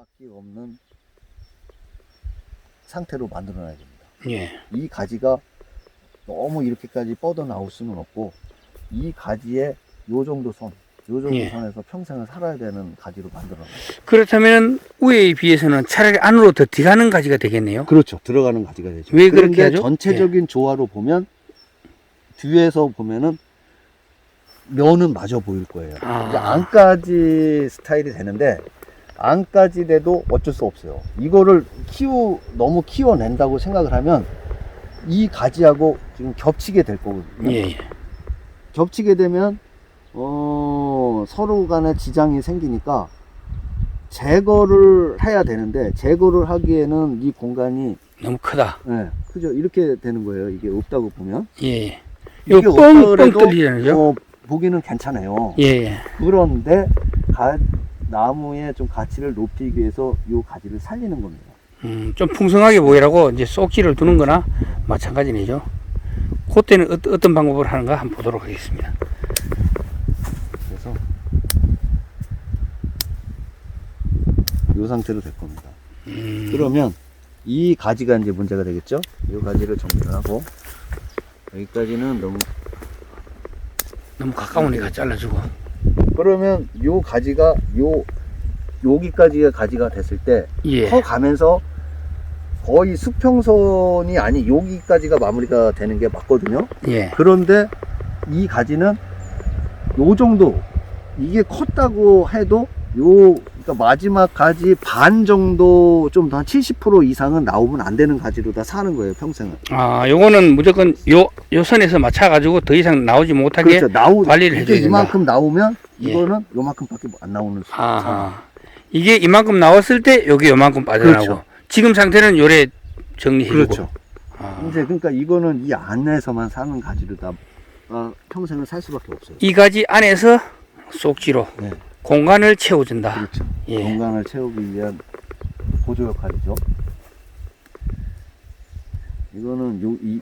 수밖에 없는 상태로 만들어놔야 됩니다. 예. 이 가지가 너무 이렇게까지 뻗어 나올 수는 없고 이 가지에 요 정도 선, 요 정도 예. 선에서 평생을 살아야 되는 가지로 만들어놔요. 그렇다면 위에 비해서는 차라리 안으로 더 들어가는 가지가 되겠네요. 그렇죠. 들어가는 가지가 되죠. 왜 그렇게 그런데 하죠? 예. 전체적인 조화로 보면 뒤에서 보면은 면은 마저 보일 거예요. 아. 안까지 스타일이 되는데 안까지 돼도 어쩔 수 없어요. 이거를 키우 너무 키워낸다고 생각을 하면 이 가지하고 지금 겹치게 될 거거든요. 예. 예. 겹치게 되면 어, 서로 간에 지장이 생기니까 제거를 해야 되는데 제거를 하기에는 이 공간이 너무 크다. 예, 그죠 이렇게 되는 거예요. 이게 없다고 보면 예. 이게 요 없다 뻥뻥 그래도 뚫리잖아요. 어, 보기는 괜찮아요. 예. 예. 그런데 가, 나무의 좀 가치를 높이기 위해서 이 가지를 살리는 겁니다. 음, 좀 풍성하게 보이라고 이제 쏙지를 두는 거나 마찬가지네죠. 그때는 어, 어떤 방법을 하는가 한번 보도록 하겠습니다. 그래서 이 상태로 될 겁니다. 음, 그러면 이 가지가 이제 문제가 되겠죠? 이 가지를 정리를 하고 여기까지는 너무 너무 가까우니까 잘라주고. 그러면 요 가지가 요 여기까지의 가지가 됐을 때 예. 커 가면서 거의 수평선이 아니 여기까지가 마무리가 되는 게 맞거든요. 예. 그런데 이 가지는 요 정도 이게 컸다고 해도 요 그러니까 마지막 가지 반 정도 좀더70% 이상은 나오면 안 되는 가지로 다 사는 거예요 평생을. 아, 요거는 무조건 요, 요 선에서 맞춰 가지고 더 이상 나오지 못하게. 그렇죠. 나오 관리를 해줘야 된다. 이만큼 나오면 예. 이거는 요만큼밖에 안 나오는 수. 상황. 아, 이게 이만큼 나왔을 때 여기 요만큼 빠져나오고. 그렇죠. 지금 상태는 요래 정리해주고. 그렇죠. 아, 이제 그러니까 이거는 이 안에서만 사는 가지로 다 어, 평생을 살 수밖에 없어요. 이 가지 안에서 쏙지로 네. 공간을 채워준다. 그렇죠. 예. 공간을 채우기 위한 보조 역할이죠. 이거는 요, 이,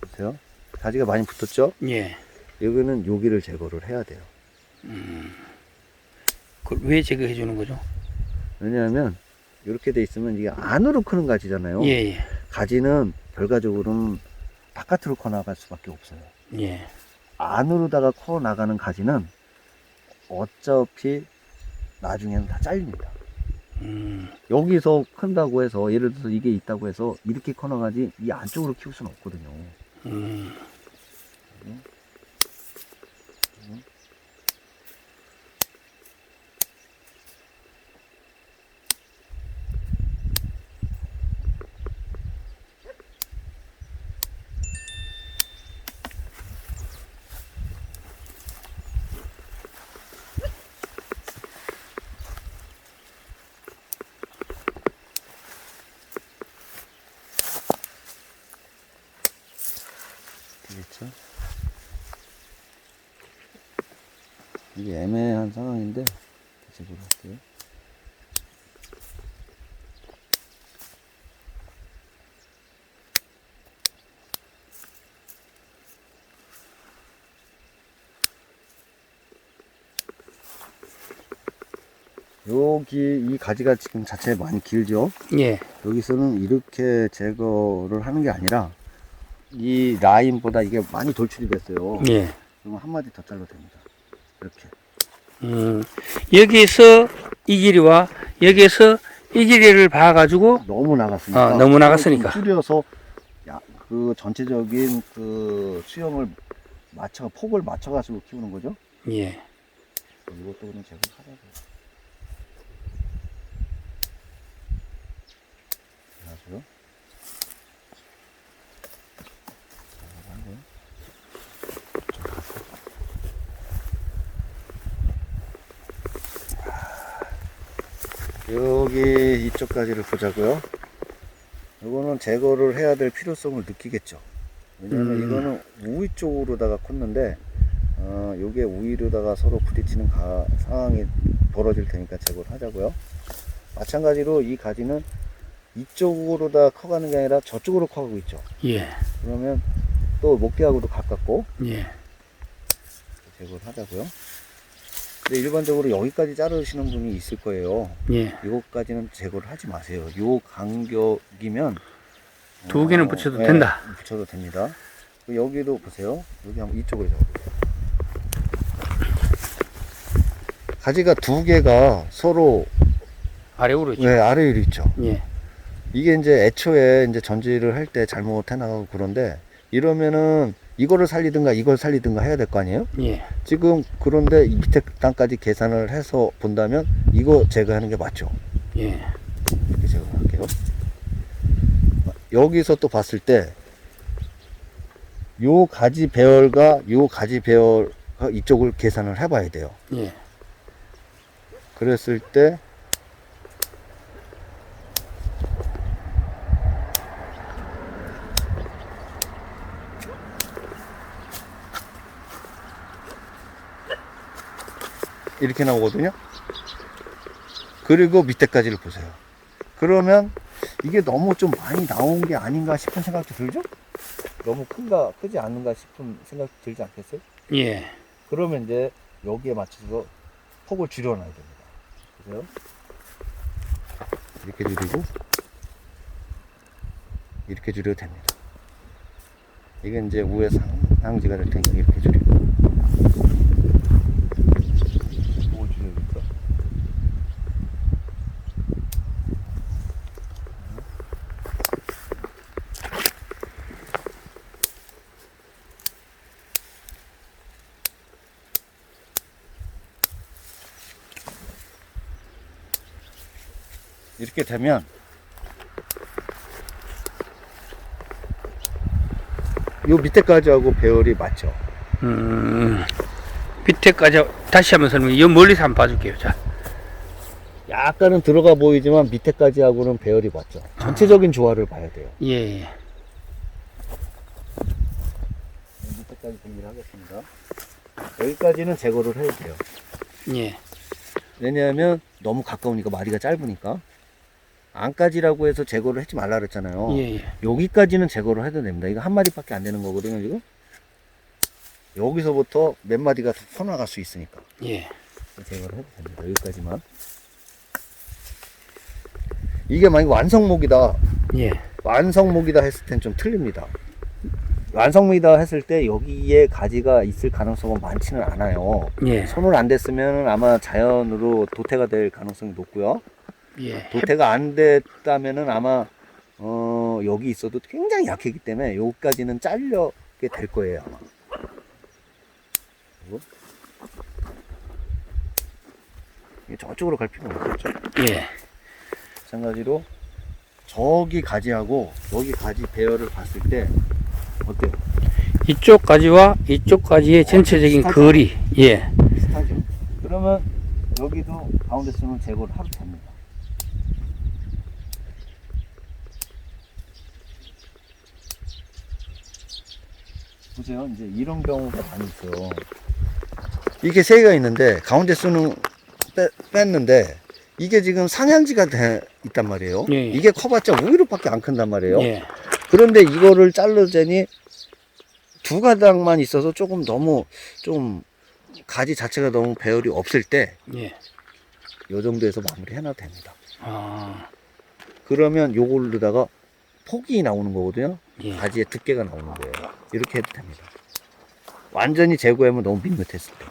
보세요. 가지가 많이 붙었죠? 예. 여기는 여기를 제거를 해야 돼요. 그걸 왜 제거해 주는 거죠? 왜냐하면 이렇게 돼 있으면 이게 안으로 크는 가지잖아요. 예, 예. 가지는 결과적으로는 바깥으로 커 나갈 수밖에 없어요. 예. 안으로다가 커 나가는 가지는 어차피 나중에는 다 잘립니다. 음, 여기서 큰다고 해서 예를 들어서 이게 있다고 해서 이렇게 커 나가지 이 안쪽으로 키울 수는 없거든요. 음. 되겠죠? 이게 애매한 상황인데 다시 볼게요. 여기 이 가지가 지금 자체 많이 길죠? 예. 여기서는 이렇게 제거를 하는 게 아니라 이 라인보다 이게 많이 돌출이 됐어요. 예. 그러면 한 마디 더 잘라도 됩니다. 이렇게. 음, 여기에서 이 길이와 여기에서 이 길이를 봐가지고 너무 나갔으니까. 아, 너무 나갔으니까. 좀 줄여서 야, 그 전체적인 그 수영을 맞춰 폭을 맞춰 가지고 키우는 거죠. 예. 이것도 그냥 제거 하자고. 안녕하세요. 여기 이쪽까지를 보자고요. 이거는 제거를 해야 될 필요성을 느끼겠죠. 왜냐면 음. 이거는 우위 쪽으로다가 컸는데 어, 요게 우위로다가 서로 부딪히는 가- 상황이 벌어질 테니까 제거를 하자고요. 마찬가지로 이 가지는 이쪽으로다 커가는 게 아니라 저쪽으로 커가고 있죠. 예. 그러면 또 목대하고도 가깝고 예. 제거를 하자고요. 근데 일반적으로 여기까지 자르시는 분이 있을 거예요. 예. 이것까지는 제거를 하지 마세요. 요 간격이면 두 개는 어, 붙여도 예, 된다. 붙여도 됩니다. 그 여기도 보세요. 여기 한번 이쪽으로 잡아보세요. 가지가 두 개가 서로 아래로 있죠. 왜 아래 위로 있죠. 예. 이게 이제 애초에 이제 전지를 할 때 잘못 해나가고 그런데 이러면은 이거를 살리든가 이걸 살리든가 해야 될 거 아니에요? 예. 지금 그런데 이 밑에 땅까지 계산을 해서 본다면 이거 제거하는 게 맞죠? 예. 이렇게 제거할게요. 여기서 또 봤을 때, 요 가지 배열과 요 가지 배열과 이쪽을 계산을 해봐야 돼요. 예. 그랬을 때, 이렇게 나오거든요. 그리고 밑에까지를 보세요. 그러면 이게 너무 좀 많이 나온 게 아닌가 싶은 생각도 들죠? 너무 큰가, 크지 않은가 싶은 생각 들지 않겠어요? 예. 그러면 이제 여기에 맞춰서 폭을 줄여놔야 됩니다. 보세요. 이렇게 줄이고, 이렇게 줄여도 됩니다. 이게 이제 우에 상향지가 될 테니까 이렇게 줄이고. 이렇게 되면 요 밑에까지 하고 배열이 맞죠. 음. 밑에까지 다시 한번 설명. 이 멀리서 한번 봐줄게요. 자. 약간은 들어가 보이지만 밑에까지 하고는 배열이 맞죠. 전체적인 조화를 봐야 돼요. 예. 예. 밑에까지 정리를 하겠습니다. 여기까지는 제거를 해야 돼요. 예. 왜냐하면 너무 가까우니까 마리가 짧으니까 안까지라고 해서 제거를 하지 말라 그랬잖아요. 예. 예. 여기까지는 제거를 해도 됩니다. 이거 한 마리밖에 안 되는 거거든요, 지금. 여기서부터 몇 마디가 더 퍼나갈 수 있으니까 예. 제거를 해도 됩니다. 여기까지만. 이게 만약 완성목이다. 예. 완성목이다 했을 땐 좀 틀립니다. 완성목이다 했을 때 여기에 가지가 있을 가능성은 많지는 않아요. 예. 손을 안 댔으면 아마 자연으로 도태가 될 가능성이 높고요. 예. 도태가 안 됐다면은 아마 어 여기 있어도 굉장히 약했기 때문에 여기까지는 잘려게 될 거예요 아마. 저쪽으로 갈 필요는 없겠죠. 예. 마찬가지로 저기 가지하고 여기 가지 배열을 봤을 때 어때요? 이쪽 가지와 이쪽 가지의 전체적인 비슷하죠? 거리. 예. 비슷하죠? 그러면 여기도 가운데 쓰는 제거를 하도 됩니다. 보세요. 이제 이런 경우가 많이 있어요. 이게 세 개가 있는데 가운데 쓰는 빼, 뺐는데 이게 지금 상향지가 돼 있단 말이에요. 예, 예. 이게 커봤자 5위로밖에 안 큰단 말이에요. 예. 그런데 이거를 자르자니 두 가닥만 있어서 조금 너무 좀 가지 자체가 너무 배열이 없을 때이 예. 정도에서 마무리 해놔도 됩니다. 아. 그러면 요걸로다가 폭이 나오는 거거든요. 예. 가지의 두께가 나오는 거예요. 이렇게 해도 됩니다. 완전히 제거하면 너무 밋밋했을 때.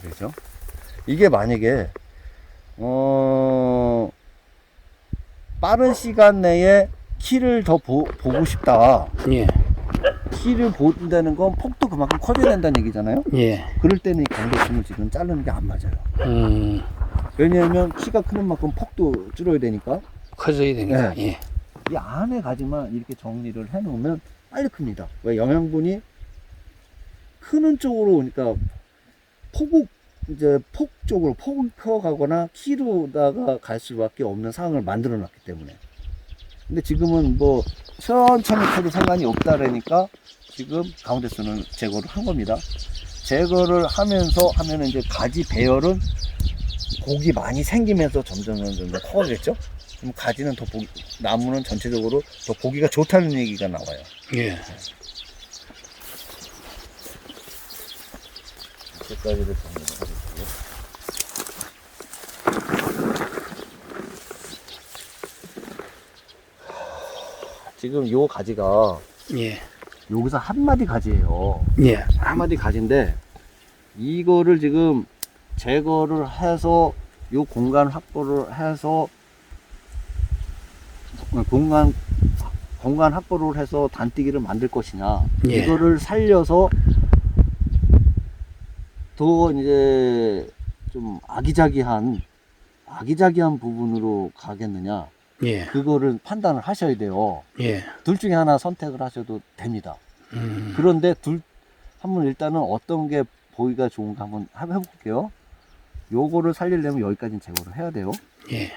그래서 이게 만약에 어 빠른 시간 내에 키를 더 보, 보고 싶다. 예. 키를 본다는 건 폭도 그만큼 커져야 된다는 얘기잖아요. 예. 그럴 때는 이 강도심을 지금 자르는 게 안 맞아요. 음. 왜냐하면 키가 크는 만큼 폭도 줄어야 되니까 커져야 되니까. 네. 예. 이 안에 가지만 이렇게 정리를 해 놓으면 빨리 큽니다. 왜 영양분이 크는 쪽으로 오니까 폭 이제 폭 쪽으로 폭을 커가거나 키로다가 갈 수밖에 없는 상황을 만들어 놨기 때문에. 근데 지금은 뭐 천천히 커도 상관이 없다라니까 지금 가운데 쓰는 제거를 한 겁니다. 제거를 하면서 하면은 이제 가지 배열은 곡이 많이 생기면서 점점 점점 더 커가겠죠? 그럼 가지는 더 보기, 나무는 전체적으로 더 보기가 좋다는 얘기가 나와요. 예. 정리를 해주시고. 지금 요 가지가 예. 여기서 한 마디 가지예요. 예. 한 마디 가지인데 이거를 지금 제거를 해서 요 공간 확보를 해서 공간 공간 확보를 해서 단띠기를 만들 것이냐 예. 이거를 살려서 더 이제 좀 아기자기한 아기자기한 부분으로 가겠느냐 예. 그거를 판단을 하셔야 돼요. 예. 둘 중에 하나 선택을 하셔도 됩니다. 음. 그런데 둘 한번 일단은 어떤 게 보기가 좋은가 한번 해- 해볼게요. 요거를 살리려면 여기까지는 제거를 해야 돼요. 예.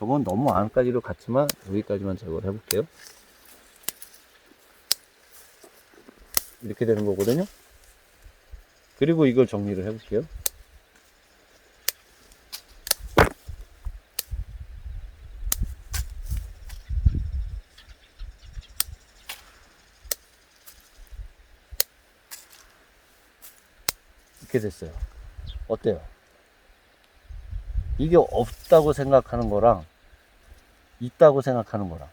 저건 너무 안까지로 갔지만 여기까지만 제거를 해볼게요. 이렇게 되는 거거든요. 그리고 이걸 정리를 해볼게요. 이렇게 됐어요. 어때요? 이게 없다고 생각하는 거랑 있다고 생각하는 거랑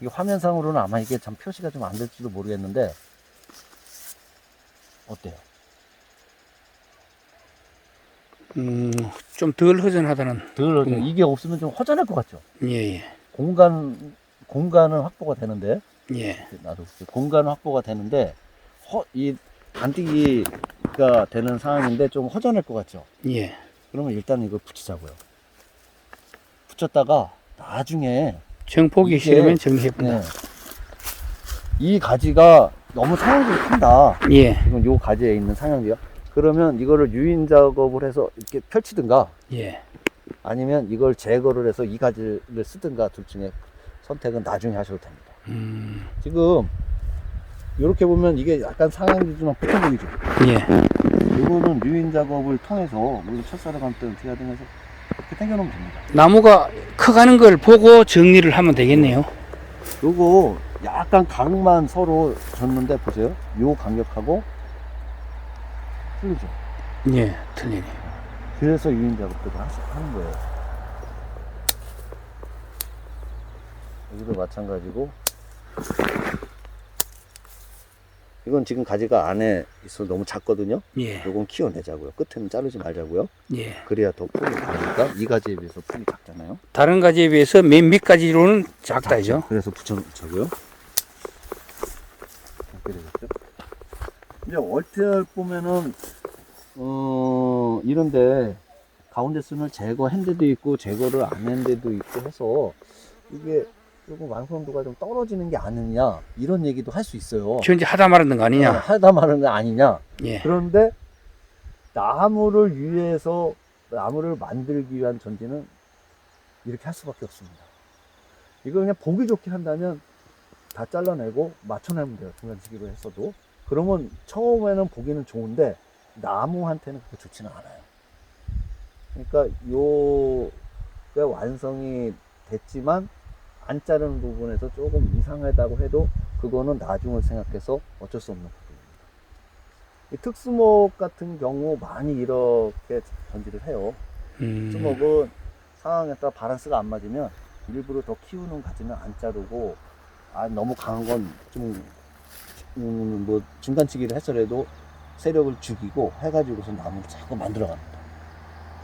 이게 화면상으로는 아마 이게 참 표시가 좀 안 될지도 모르겠는데 어때요? 음, 좀 덜 허전하다는. 덜 음. 이게 없으면 좀 허전할 것 같죠? 예, 예. 공간 공간은 확보가 되는데 예. 나도 공간은 확보가 되는데 허, 이 단띠기가 되는 상황인데 좀 허전할 것 같죠? 예. 그러면 일단 이걸 붙이자고요. 붙였다가 나중에 이게- 싫으면 정리해본다. 네. 이 가지가 너무 상향들이 큰다. 예. 지금 요 가지에 있는 상향지가. 그러면 이거를 유인 작업을 해서 이렇게 펼치든가 예. 아니면 이걸 제거를 해서 이 가지를 쓰든가 둘 중에 선택은 나중에 하셔도 됩니다. 음, 지금 이렇게 보면 이게 약간 상향지지만 붙어 보이죠. 예. 이거는 유인 작업을 통해서 물론 첫사를 감든 어떻게 하든 해서 이렇게 당겨놓으면 됩니다. 나무가 커가는 걸 보고 정리를 하면 되겠네요. 요거 약간 각만 서로 줬는데 보세요. 요 간격하고 틀리죠. 예. 틀리네. 그래서 유인 하- 하는 거예요. 여기도 마찬가지고 이건 지금 가지가 안에 있어 너무 작거든요. 예. 요건 키워내자고요. 끝에는 자르지 말자고요. 예. 그래야 더 폭이 작으니까 이 가지에 비해서 폭이 작잖아요. 다른 가지에 비해서 맨 밑가지로는 작다죠. 그래서 붙여놓자고요. 이렇게 되겠죠. 이제 얼핏 보면은 어 이런데 가운데 순을 제거한 데도 있고 제거를 안 한 데도 있고 해서 이게 조금 완성도가 좀 떨어지는 게 아니냐 이런 얘기도 할 수 있어요. 현재 하다 말았는 거 어, 아니냐. 하다 말은 거 아니냐. 예. 그런데 나무를 위해서 나무를 만들기 위한 전지는 이렇게 할 수밖에 없습니다. 이거 그냥 보기 좋게 한다면 다 잘라내고 맞춰내면 돼요. 중간치기로 했어도. 그러면 처음에는 보기는 좋은데 나무한테는 그렇게 좋지는 않아요. 그러니까 요게 완성이 됐지만 안 자르는 부분에서 조금 이상하다고 해도 그거는 나중을 생각해서 어쩔 수 없는 부분입니다. 이 특수목 같은 경우 많이 이렇게 전지를 해요. 음, 특수목은 상황에 따라 바란스가 안 맞으면 일부러 더 키우는 가지는 안 자르고 아 너무 강한 건좀 음, 뭐 중간치기를 해서라도 세력을 죽이고 해가지고서 나무를 자꾸 만들어 갑니다.